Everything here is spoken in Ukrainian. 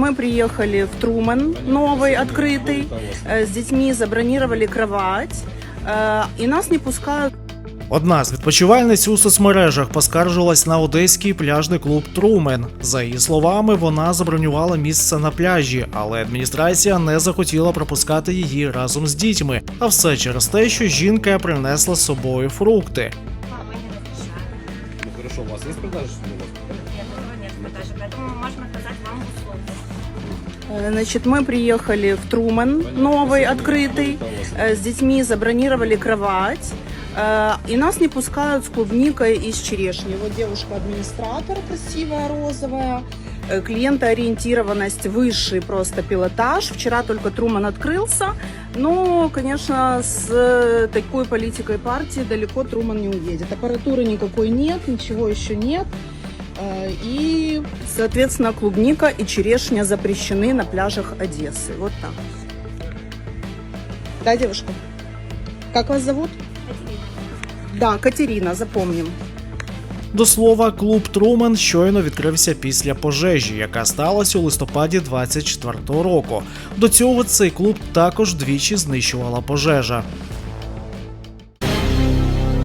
Мы приехали в Труман, новый, открытый. Э, С детьми забронировали кровать. э, И нас не пускают Одна з відпочивальниць у соцмережах поскаржилась на одеський пляжний клуб Трумен. За її словами, вона забронювала місце на пляжі, але адміністрація не захотіла пропускати її разом з дітьми. А все через те, що жінка принесла з собою фрукти. Папа не разрешает. Ну хорошо, у вас есть продажи? Нет, этого нет в продаже, поэтому мы можем оказать вам услуги. Э, Значит, мы приехали в Труман, новый, открытый. Э, С детьми забронировали кровать. э, И нас не пускают с клубникой и с черешней. Вот девушка-администратор красивая, розовая. Э, Клиентоориентированность высший просто пилотаж. Вчера только Труман открылся. Но, конечно, с э, такой политикой партии далеко Труман не уедет. Аппаратуры никакой нет, ничего еще нет. Э, И, соответственно, клубника и черешня запрещены на пляжах Одессы. Вот так. Да, девушка? Как вас зовут? Да, Катерина, запомним. До слова, клуб Трумен щойно відкрився після пожежі, яка сталася у листопаді 24-го року. До цього цей клуб також двічі знищувала пожежа.